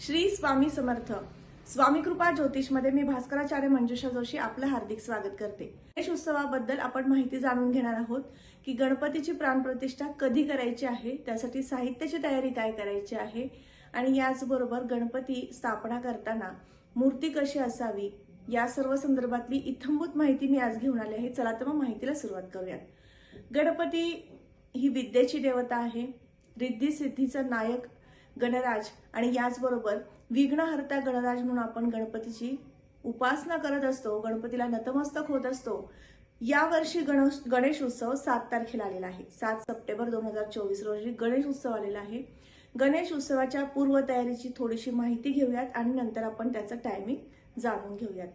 श्री स्वामी समर्थ. स्वामी कृपा ज्योतिषमध्ये मी भास्कराचार्य मंजुषा जोशी आपलं हार्दिक स्वागत करते. गणेश उत्सवाबद्दल आपण माहिती जाणून घेणार आहोत की गणपतीची प्राणप्रतिष्ठा कधी करायची आहे त्यासाठी साहित्याची तयारी काय करायची आहे आणि याचबरोबर गणपती स्थापना करताना मूर्ती कशी असावी या सर्व संदर्भातली इथंभूत माहिती मी आज घेऊन आली आहे. चला तर मग माहितीला सुरुवात करूयात. गणपती ही विद्येची देवता आहे. रिद्धी सिद्धीचा नायक गणराज आणि याचबरोबर विघ्नहर्ता गणराज म्हणून आपण गणपतीची उपासना करत असतो गणपतीला नतमस्तक होत असतो. यावर्षी गणेश गणेश उत्सव सात तारखेला आलेला आहे. सात सप्टेंबर दोन हजार चोवीस रोजी गणेश उत्सव आलेला आहे. गणेश उत्सवाच्या पूर्वतयारीची थोडीशी माहिती घेऊयात आणि नंतर आपण त्याचं टायमिंग जाणून घेऊयात.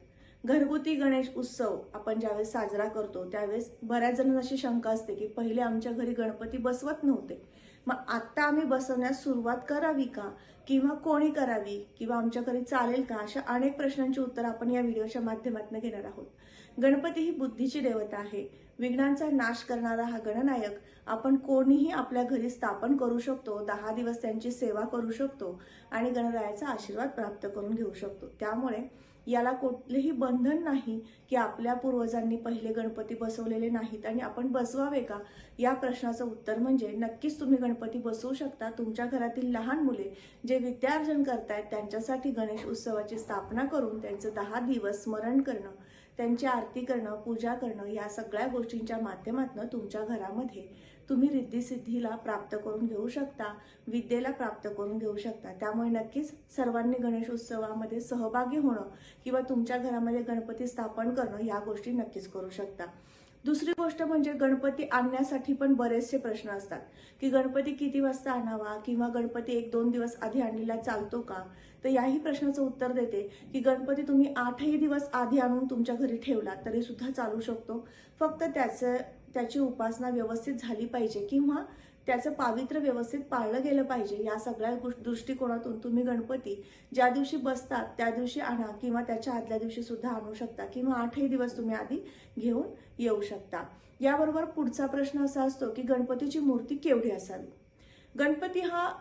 घरगुती गणेश उत्सव आपण ज्यावेळेस साजरा करतो त्यावेळेस बऱ्याच जणांना अशी शंका असते की पहिले आमच्या घरी गणपती बसवत नव्हते. मग आत्ता आम्ही बसवण्यास सुरुवात करावी का? किंवा कोणी करावी? किंवा आमच्या घरी चालेल का? अशा अनेक प्रश्नांची उत्तर आपण या व्हिडिओच्या माध्यमातून घेणार आहोत. गणपती ही बुद्धीची देवता आहे. विघ्नांचा नाश करणारा हा गणनायक आपण कोणीही आपल्या घरी स्थापन करू शकतो दहा दिवस त्यांची सेवा करू शकतो आणि गणरायाचा आशीर्वाद प्राप्त करून घेऊ शकतो. त्यामुळे याला कुठलेही बंधन नाही की आपल्या पूर्वजांनी पहिले गणपती बसवलेले नाहीत. आणि आपण बसवावे का? या प्रश्नाचं उत्तर म्हणजे नक्कीच तुम्ही गणपती बसवू शकता. तुमच्या घरातील लहान मुले जे विद्यार्जन करतायत त्यांच्यासाठी गणेश उत्सवाची स्थापना करून त्यांचं दहा दिवस स्मरण करणं त्यांची आरती करणं पूजा करणं या सगळ्या गोष्टींच्या माध्यमातून तुमच्या घरामध्ये तुम्ही रिद्धी प्राप्त करून घेऊ शकता विद्येला प्राप्त करून घेऊ शकता. त्यामुळे नक्कीच सर्वांनी गणेश उत्सवामध्ये सहभागी होणं किंवा तुमच्या घरामध्ये गणपती स्थापन करणं या गोष्टी नक्कीच करू शकता. दुसरी गोष्ट म्हणजे गणपती आणण्यासाठी पण बरेचसे प्रश्न असतात. की गणपती किती वाजता आणावा? किंवा गणपती एक दोन दिवस आधी आणलेला चालतो का? तर याही प्रश्नाचं उत्तर देते की गणपती तुम्ही आठही दिवस आधी आणून तुमच्या घरी ठेवला तरी सुद्धा चालू शकतो. फक्त त्याचं त्याची उपासना व्यवस्थित झाली पाहिजे. किंवा त्याचं पावित्र्य व्यवस्थित पाळलं गेलं पाहिजे. या सगळ्या दृष्टिकोनातून तुम्ही गणपती ज्या दिवशी बसतात त्या दिवशी आणा किंवा त्याच्या आदल्या दिवशी सुद्धा आणू शकता किंवा आठही दिवस तुम्ही आधी घेऊन येऊ शकता. याबरोबर पुढचा प्रश्न असा असतो की गणपतीची मूर्ती केवढी असावी? गणपती हा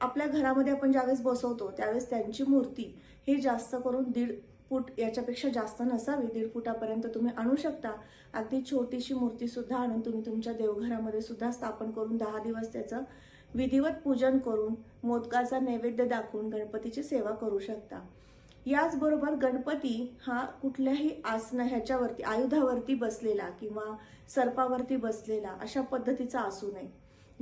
आपल्या घरामध्ये आपण ज्यावेळेस बसवतो त्यावेळेस त्यांची मूर्ती ही जास्त करून दीड फूट याच्यापेक्षा जास्त नसावी दीड फुटापर्यंत तुम्ही आणू शकता. अगदी छोटीशी मूर्ती सुद्धा आणून तुम्ही तुमच्या देवघरामध्ये सुद्धा स्थापन करून दहा दिवस त्याचं विधिवत पूजन करून मोदकाचा नैवेद्य दाखवून गणपतीची सेवा करू शकता. याचबरोबर गणपती हा कुठल्याही आसन ह्याच्यावरती आयुधावरती बसलेला किंवा सर्पावरती बसलेला अशा पद्धतीचा असू नये.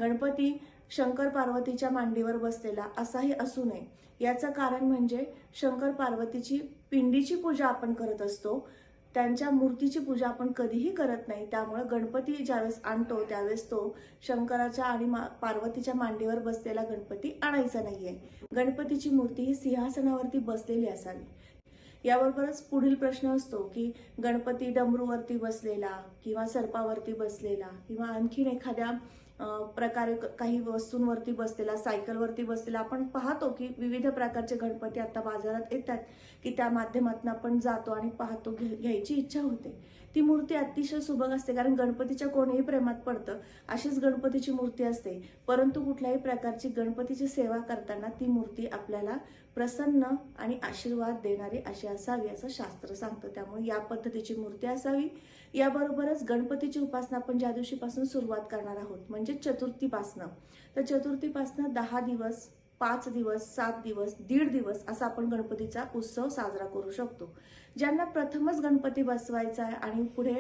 गणपती शंकर पार्वतीच्या मांडीवर बसलेला असाही असू नये. याचं कारण म्हणजे शंकर पार्वतीची पिंडीची पूजा आपण करत असतो. त्यांच्या मूर्तीची पूजा आपण कधीही करत नाही. त्यामुळे गणपती ज्यावेळेस आणतो त्यावेळेस तो शंकराच्या आणि मा- पार्वतीच्या मांडीवर बसलेला गणपती आणायचा नाहीये. गणपतीची मूर्ती ही सिंहासनावरती बसलेली असावी. याबरोबरच पुढील प्रश्न असतो की गणपती डमरूवरती बसलेला किंवा सर्पावरती बसलेला किंवा आणखीन एखाद्या प्रकारे काही वस्तूंवरती बसलेला सायकलवरती बसलेला आपण पाहतो की विविध प्रकारचे गणपती आता बाजारात येतात की त्या माध्यमातून आपण जातो आणि पाहतो घे- घ्यायची इच्छा होते. ती मूर्ती अतिशय सुबक असते कारण गणपतीच्या कोणीही प्रेमात पडतं अशीच गणपतीची मूर्ती असते. परंतु कुठल्याही प्रकारची गणपतीची सेवा करताना ती मूर्ती आपल्याला प्रसन्न आणि आशीर्वाद देणारी अशी असावी असं शास्त्र सांगतं. त्यामुळे या पद्धतीची मूर्ती असावी. याबरोबरच गणपतीची उपासना आपण ज्या दिवशीपासून सुरुवात करणार आहोत म्हणजे चतुर्थीपासनं. तर चतुर्थीपासनं दहा दिवस पाच दिवस सात दिवस दीड दिवस असा आपण गणपतीचा उत्सव साजरा करू शकतो. ज्यांना प्रथमच गणपती बसवायचा आहे आणि पुढे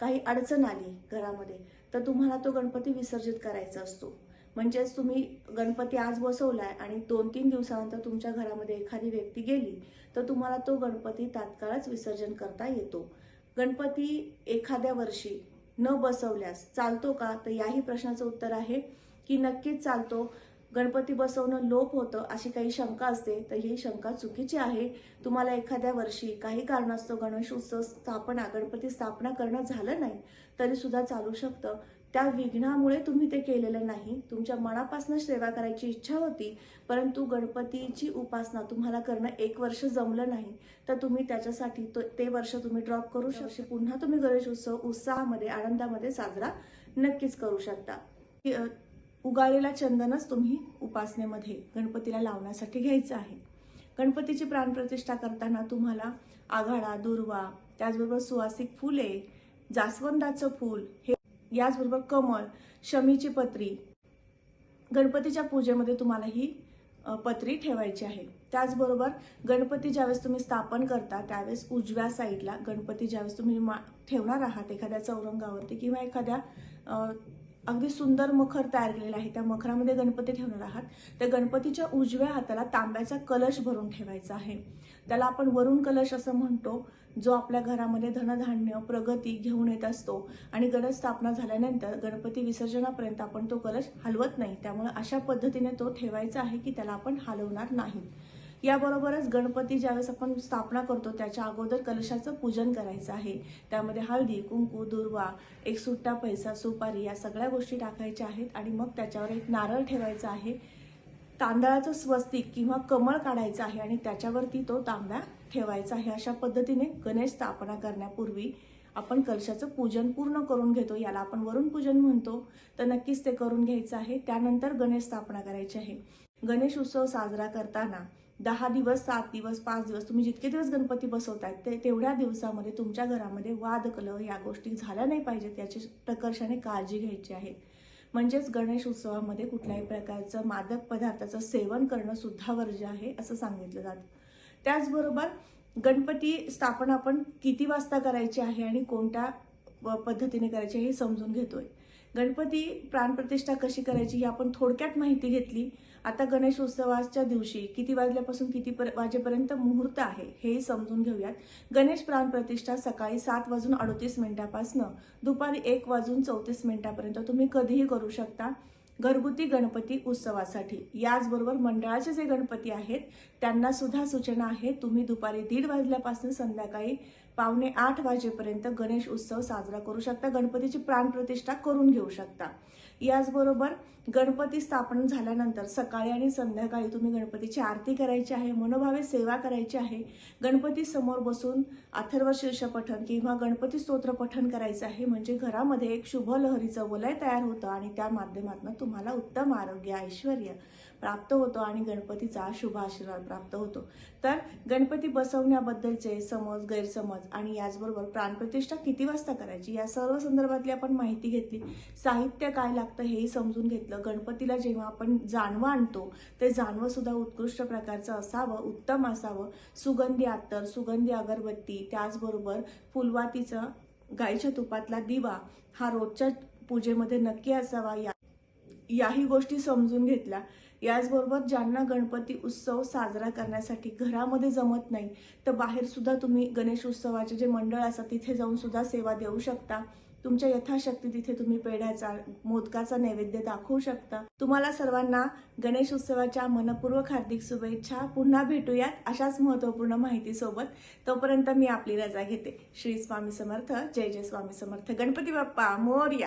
काही अडचण आली घरामध्ये तर तुम्हाला तो गणपती विसर्जित करायचा असतो. म्हणजेच तुम्ही गणपती आज बसवलाय आणि दोन तीन दिवसानंतर तुमच्या घरामध्ये एखादी व्यक्ती गेली तर तुम्हाला तो गणपती तात्काळच विसर्जन करता येतो. गणपती एखाद्या वर्षी न बसवल्यास चालतो का? तर याही प्रश्नाचं उत्तर आहे की नक्कीच चालतो. गणपती बसवणं लोप होतं अशी काही शंका असते तर ही शंका चुकीची आहे. तुम्हाला एखाद्या वर्षी काही कारणास्तव गणेश उत्सव स्थापना गणपती स्थापना करणं झालं नाही तरी सुद्धा चालू शकतं. त्या विघ्नामुळे तुम्ही ते केलेलं नाही. तुमच्या मनापासून सेवा करायची इच्छा होती परंतु गणपतीची उपासना तुम्हाला करणं एक वर्ष जमलं नाही तर तुम्ही त्याच्यासाठी तो- ते वर्ष तुम्ही ड्रॉप करू शकता. पुन्हा तुम्ही गणेश उत्सव उत्साहामध्ये आनंदामध्ये साजरा नक्कीच करू शकता. उगाळलेला चंदनच तुम्ही उपासनेमध्ये गणपतीला लावण्यासाठी घ्यायचं आहे. गणपतीची प्राणप्रतिष्ठा करताना तुम्हाला आघाडा दुर्वा त्याचबरोबर सुवासिक फुले जास्वंदाचं फूल हे याचबरोबर कमळ शमीची पत्री गणपतीच्या पूजेमध्ये तुम्हाला ही पत्री ठेवायची आहे. त्याचबरोबर गणपती ज्यावेळेस तुम्ही स्थापन करता त्यावेळेस उजव्या साईडला गणपती ज्यावेळेस तुम्ही मा ठेवणार आहात एखाद्या चौरंगावरती किंवा एखाद्या अगदी सुंदर मखर तयार केलेला आहे. त्या मखरामध्ये गणपती ठेवणार आहात. त्या गणपतीच्या उजव्या हाताला तांब्याचा कलश भरून ठेवायचा आहे. त्याला आपण वरुण कलश असं म्हणतो जो आपल्या घरामध्ये धनधान्य प्रगती घेऊन येत असतो आणि गणेश स्थापना झाल्यानंतर गणपती विसर्जनापर्यंत आपण तो कलश हलवत नाही. त्यामुळे अशा पद्धतीने तो ठेवायचा आहे की त्याला आपण हलवणार नाही. याबरोबरच गणपती ज्यावेळेस आपण स्थापना करतो त्याच्या अगोदर कलशाचं पूजन करायचं आहे. त्यामध्ये हळदी कुंकू दुर्वा एक सुट्टा पैसा सुपारी या सगळ्या गोष्टी टाकायच्या आहेत आणि मग त्याच्यावर एक नारळ ठेवायचा आहे. तांदळाचं स्वस्तिक किंवा कमळ काढायचं आहे आणि त्याच्यावरती तो तांब्या ठेवायचा आहे. अशा पद्धतीने गणेश स्थापना करण्यापूर्वी आपण कलशाचं पूजन पूर्ण करून घेतो. याला आपण वरून पूजन म्हणतो. तर नक्कीच ते करून घ्यायचं आहे. त्यानंतर गणेश स्थापना करायची आहे. गणेश उत्सव साजरा करताना दहा दिवस सात दिवस पाच दिवस तुम्ही जितके दिवस गणपती बसवतायत ते तेवढ्या दिवसामध्ये तुमच्या घरामध्ये वाद कलह या गोष्टी झाल्या नाही पाहिजेत याची प्रकर्षाने काळजी घ्यायची आहे. म्हणजेच गणेश उत्सवामध्ये कुठल्याही प्रकारचं मादक पदार्थाचं सेवन करणं सुद्धा वर्ज्य आहे असं सांगितलं जातं. त्याचबरोबर गणपती स्थापना आपण किती वाजता करायची आहे आणि कोणत्या पद्धतीने करायची आहे हे समजून घेतोय. गणपती प्राणप्रतिष्ठा कशी करायची ही आपण थोडक्यात माहिती घेतली. आता गणेश उत्सवाच्या दिवशी किती वाजल्यापासून किती पर- वाजेपर्यंत मुहूर्त आहे हेही समजून घेऊयात. गणेश प्राणप्रतिष्ठा सकाळी सात वाजून अडतीस मिनिटापासनं दुपारी एक वाजून चौतीस मिनिटापर्यंत तुम्ही कधीही करू शकता घरगुती गणपती उत्सवासाठी. याचबरोबर मंडळाचे जे गणपती आहेत त्यांना सुद्धा सूचना आहे तुम्ही दुपारी दीड वाजल्यापासून संध्याकाळी पावणे आठ वाजेपर्यंत गणेश उत्सव साजरा करू शकता. गणपतीची प्राणप्रतिष्ठा करून घेऊ शकता. याचबरोबर गणपती स्थापन झाल्यानंतर सकाळी आणि संध्याकाळी तुम्ही गणपतीची आरती करायची आहे मनोभावे सेवा करायची आहे. गणपती समोर बसून अथर्व शीर्ष पठण किंवा गणपती स्तोत्र पठण करायचं आहे. म्हणजे घरामध्ये एक शुभ लहरीचं वलय तयार होतं आणि त्या माध्यमातून तुम्हाला उत्तम आरोग्य ऐश्वर प्राप्त होतो आणि गणपतीचा शुभ आशीर्वाद प्राप्त होतो. तर गणपती बसवण्याबद्दलचे समज गैरसमज आणि याचबरोबर प्राणप्रतिष्ठा किती वाजता करायची या सर्व संदर्भातली आपण माहिती घेतली. साहित्य काय लागतं हेही समजून घेतलं. गणपतीला जेव्हा आपण जानवं आणतो ते जानवं सुद्धा उत्कृष्ट प्रकारचं असावं उत्तम असावं. सुगंधी अत्तर सुगंधी अगरबत्ती त्याचबरोबर फुलवातीचा गाईच्या तुपातला दिवा हा रोजच्या पूजेमध्ये नक्की असावा या याही गोष्टी समजून घेतल्या. याचबरोबर ज्यांना गणपती उत्सव साजरा करण्यासाठी घरामध्ये जमत नाही तर बाहेर सुद्धा तुम्ही गणेश उत्सवाचे जे मंडळ असतात तिथे जाऊन सुद्धा सेवा देऊ शकता. तुमच्या यथाशक्ती तिथे तुम्ही पेढ्याचा मोदकाचा नैवेद्य दाखवू शकता. तुम्हाला सर्वांना गणेश उत्सवाच्या मनपूर्वक हार्दिक शुभेच्छा. पुन्हा भेटूयात अशाच महत्त्वपूर्ण माहितीसोबत. तोपर्यंत मी आपली रजा घेते. श्री स्वामी समर्थ. जय जय स्वामी समर्थ. गणपती बाप्पा मोर्या!